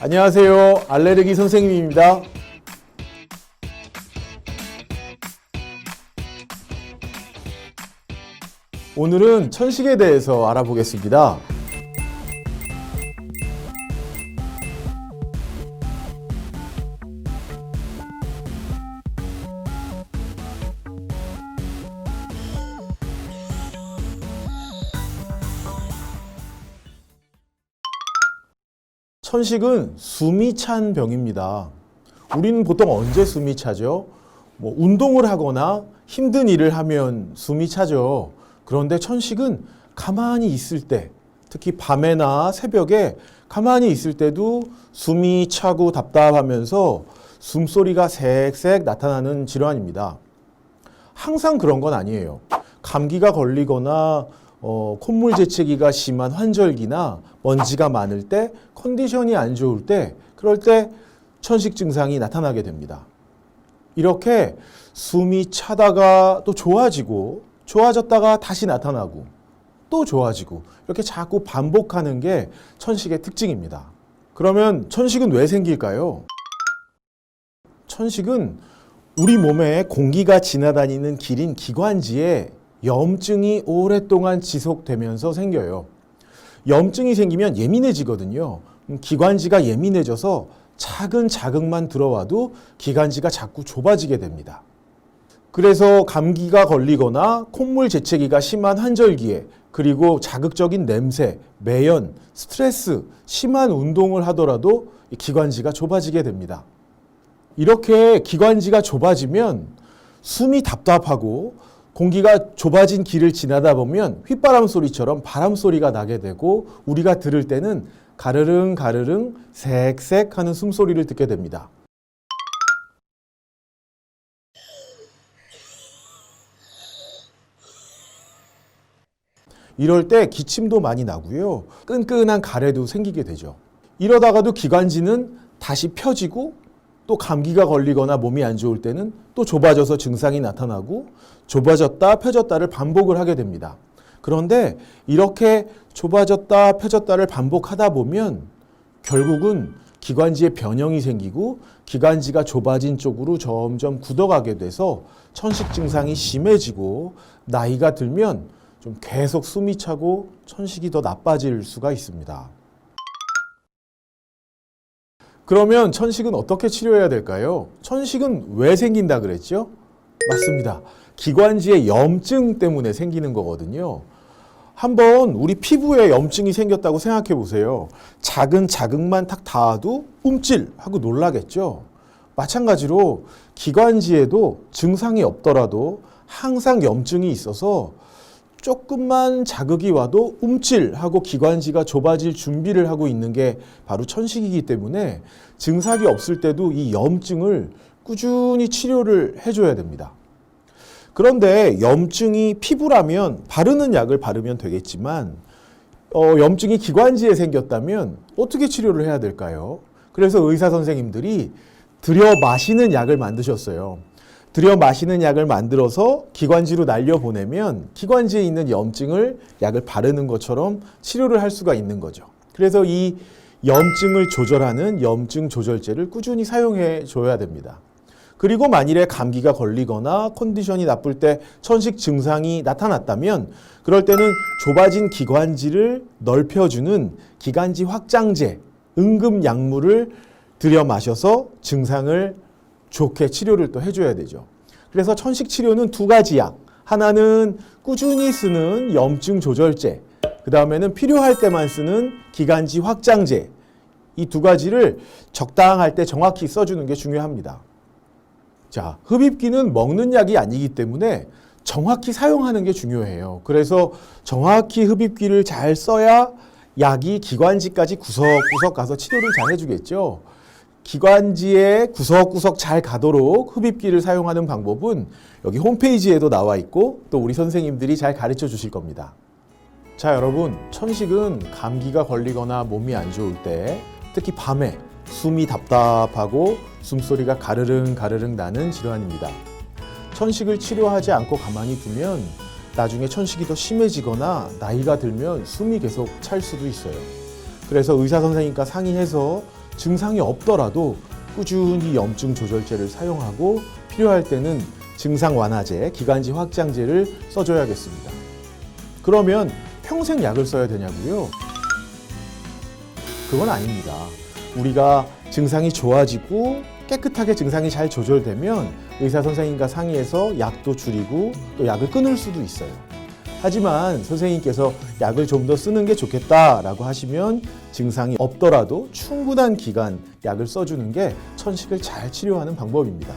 안녕하세요. 알레르기 선생님입니다. 오늘은 천식에 대해서 알아보겠습니다. 천식은 숨이 찬 병입니다. 우리는 보통 언제 숨이 차죠? 뭐 운동을 하거나 힘든 일을 하면 숨이 차죠. 그런데 천식은 가만히 있을 때, 특히 밤에나 새벽에 가만히 있을 때도 숨이 차고 답답하면서 숨소리가 색색 나타나는 질환입니다. 항상 그런 건 아니에요. 감기가 걸리거나 어, 콧물 재채기가 심한 환절기나 먼지가 많을 때 컨디션이 안 좋을 때 그럴 때 천식 증상이 나타나게 됩니다. 이렇게 숨이 차다가 또 좋아지고 좋아졌다가 다시 나타나고 또 좋아지고 이렇게 자꾸 반복하는 게 천식의 특징입니다. 그러면 천식은 왜 생길까요? 천식은 우리 몸에 공기가 지나다니는 길인 기관지에 염증이 오랫동안 지속되면서 생겨요. 염증이 생기면 예민해지거든요. 음, 기관지가 예민해져서 작은 자극만 들어와도 기관지가 자꾸 좁아지게 됩니다. 그래서 감기가 걸리거나 콧물 재채기가 심한 환절기에 그리고 자극적인 냄새, 매연, 스트레스, 심한 운동을 하더라도 이 기관지가 좁아지게 됩니다. 이렇게 기관지가 좁아지면 숨이 답답하고 공기가 좁아진 길을 지나다 보면 휘바람 소리처럼 바람 소리가 나게 되고 우리가 들을 때는 가르릉 가르릉 색색 하는 숨소리를 듣게 됩니다. 이럴 때 기침도 많이 나고요. 끈끈한 가래도 생기게 되죠. 이러다가도 기관지는 다시 펴지고 또 감기가 걸리거나 몸이 안 좋을 때는 또 좁아져서 증상이 나타나고 좁아졌다 펴졌다를 반복을 하게 됩니다. 그런데 이렇게 좁아졌다 펴졌다를 반복하다 보면 결국은 기관지에 변형이 생기고 기관지가 좁아진 쪽으로 점점 굳어가게 돼서 천식 증상이 심해지고 나이가 들면 좀 계속 숨이 차고 천식이 더 나빠질 수가 있습니다. 그러면 천식은 어떻게 치료해야 될까요? 천식은 왜 생긴다 그랬죠? 맞습니다. 기관지의 염증 때문에 생기는 거거든요. 한번 우리 피부에 염증이 생겼다고 생각해 보세요. 작은 자극만 탁 닿아도 움찔 하고 놀라겠죠. 마찬가지로 기관지에도 증상이 없더라도 항상 염증이 있어서 조금만 자극이 와도 움찔하고 기관지가 좁아질 준비를 하고 있는 게 바로 천식이기 때문에 증상이 없을 때도 이 염증을 꾸준히 치료를 해줘야 됩니다. 그런데 염증이 피부라면 바르는 약을 바르면 되겠지만 어, 염증이 기관지에 생겼다면 어떻게 치료를 해야 될까요? 그래서 의사 선생님들이 들여 마시는 약을 만드셨어요. 들여 마시는 약을 만들어서 기관지로 날려 보내면 기관지에 있는 염증을 약을 바르는 것처럼 치료를 할 수가 있는 거죠. 그래서 이 염증을 조절하는 염증 조절제를 꾸준히 사용해 줘야 됩니다. 그리고 만일에 감기가 걸리거나 컨디션이 나쁠 때 천식 증상이 나타났다면 그럴 때는 좁아진 기관지를 넓혀주는 기관지 확장제, 응급 약물을 들여 마셔서 증상을 좋게 치료를 또 해줘야 되죠. 그래서 천식 치료는 두 가지 약. 하나는 꾸준히 쓰는 염증 조절제. 그 다음에는 필요할 때만 쓰는 기관지 확장제. 이 두 가지를 적당할 때 정확히 써주는 게 중요합니다. 자, 흡입기는 먹는 약이 아니기 때문에 정확히 사용하는 게 중요해요. 그래서 정확히 흡입기를 잘 써야 약이 기관지까지 구석구석 가서 치료를 잘 해주겠죠. 기관지에 구석구석 잘 가도록 흡입기를 사용하는 방법은 여기 홈페이지에도 나와 있고 또 우리 선생님들이 잘 가르쳐 주실 겁니다. 자, 여러분, 천식은 감기가 걸리거나 몸이 안 좋을 때 특히 밤에 숨이 답답하고 숨소리가 가르릉 가르릉 나는 질환입니다. 천식을 치료하지 않고 가만히 두면 나중에 천식이 더 심해지거나 나이가 들면 숨이 계속 찰 수도 있어요. 그래서 의사 선생님과 상의해서 증상이 없더라도 꾸준히 염증 조절제를 사용하고 필요할 때는 증상 완화제, 기관지 확장제를 써줘야겠습니다. 그러면 평생 약을 써야 되냐고요? 그건 아닙니다. 우리가 증상이 좋아지고 깨끗하게 증상이 잘 조절되면 의사 선생님과 상의해서 약도 줄이고 또 약을 끊을 수도 있어요. 하지만 선생님께서 약을 좀 더 쓰는 게 좋겠다라고 하시면 증상이 없더라도 충분한 기간 약을 써주는 게 천식을 잘 치료하는 방법입니다.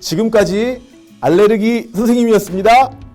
지금까지 알레르기 선생님이었습니다.